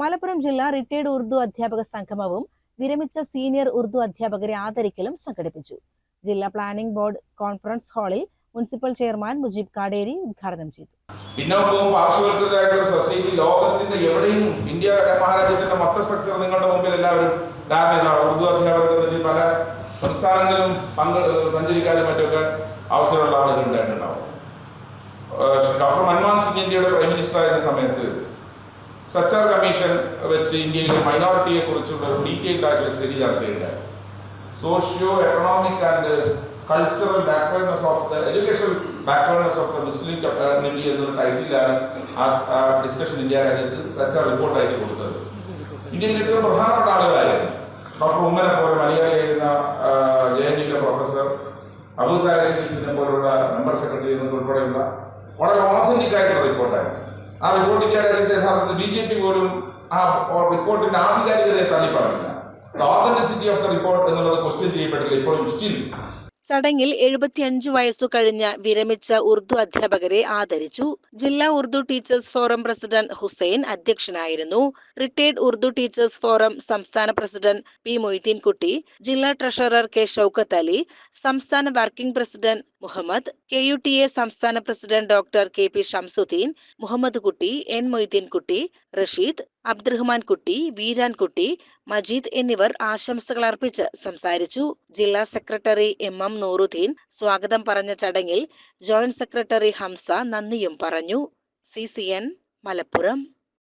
മലപ്പുറം ജില്ലാ റിട്ടയർഡ് ഉറുദു അധ്യാപക സംഗമവും വിരമിച്ച സീനിയർ ഉറുദു അധ്യാപകരെ ആദരിക്കലും സംഘടിപ്പിച്ചു. ജില്ലാ പ്ലാനിംഗ് ബോർഡ് കോൺഫറൻസ് ഹാളിൽ മുനിസിപ്പൽ ചെയർമാൻ മുജീബ് കാടേരി ഉദ്ഘാടനം ചെയ്തു. പിന്നോക്കവും പാർശ്വവൽകൃതമായിട്ടുള്ള സൊസൈറ്റി ലോകത്തിന്റെ എവിടെയും ഇന്ത്യ മഹാരാജ്യത്തിന്റെ മൊത്ത സ്ട്രക്ചർ നിങ്ങളുടെ മുമ്പിൽ എല്ലാവരും ധാരണയാണ് ഉറുദു അധ്യാപകർക്ക് പല സംസ്ഥാനങ്ങളിലും പങ്ക് സഞ്ചരിക്കാനും മറ്റൊക്കെ അവസരമുള്ള ആളുകൾ ഉണ്ടായിട്ടുണ്ടാവും. ഡോക്ടർ മൻമോഹൻ സിംഗ് ഇന്ത്യയുടെ പ്രൈം മിനിസ്റ്റർ ആയിരുന്ന സമയത്ത് സച്ചാർ കമ്മീഷൻ വെച്ച് ഇന്ത്യയിലെ മൈനോറിറ്റിയെ കുറിച്ചുള്ള ഒരു ഡീറ്റെയിൽഡ് ആയിട്ടുള്ള സ്റ്റഡി നടത്തിയിട്ടുണ്ട് socio economic and cultural backwardness of the educational backwardness of the Muslim community എന്നൊരു ടൈറ്റിലാണ് ആ ഡിസ്കഷൻ ഇന്ത്യ രാജ്യത്ത് സച്ചാർ റിപ്പോർട്ടായിട്ട് കൊടുത്തത്. ഇന്ത്യയിൽ ഏറ്റവും പ്രധാനപ്പെട്ട ആളുകളായിരുന്നു ഡോക്ടർ ഉമ്മനെ പോലെ മലയാളിയായിരുന്ന ജെ എൻ യുവിലെ പ്രൊഫസർ അബു ഷരീഫിനെ പോലുള്ള മെമ്പർ സെക്രട്ടറി ഉൾപ്പെടെയുള്ള വളരെ ഓതന്റിക് ആയിട്ടുള്ള റിപ്പോർട്ടായിരുന്നു ആ റിപ്പോർട്ട് ഇന്ത്യ രാജ്യത്തെ ബി ജെ പി പോലും ആ റിപ്പോർട്ടിന്റെ ആധികാരികതയെ തള്ളി പറഞ്ഞില്ല ഓതന്റിസിറ്റി ഓഫ് ദ റിപ്പോർട്ട് എന്നുള്ളത് ക്വസ്റ്റ്യൻ ചെയ്യപ്പെട്ടില്ല. ഇപ്പോഴും സ്റ്റിൽ ചടങ്ങിൽ എഴുപത്തിയഞ്ചു വയസ്സു കഴിഞ്ഞ വിരമിച്ച ഉറുദു അധ്യാപകരെ ആദരിച്ചു. ജില്ലാ Urdu teachers forum president Hussain അധ്യക്ഷനായിരുന്നു. റിട്ടയർഡ് ഉറുദു ടീച്ചേഴ്സ് ഫോറം സംസ്ഥാന പ്രസിഡന്റ് പി മൊയ്തീൻകുട്ടി ജില്ലാ ട്രഷറർ കെ ഷൌക്കത്ത് അലി സംസ്ഥാന working president Muhammad K U T A സംസ്ഥാന president doctor K P Shamsuddin Muhammad Kutty N Moideenkutty Rasheed Abdurahman കുട്ടി വീരാൻകുട്ടി മജീദ് എന്നിവർ ആശംസകൾ അർപ്പിച്ച് സംസാരിച്ചു. ജില്ലാ സെക്രട്ടറി എം എം നൂറുദ്ദീൻ സ്വാഗതം പറഞ്ഞ ചടങ്ങിൽ ജോയിന്റ് സെക്രട്ടറി ഹംസ നന്ദിയും പറഞ്ഞു. C C N Malappuram.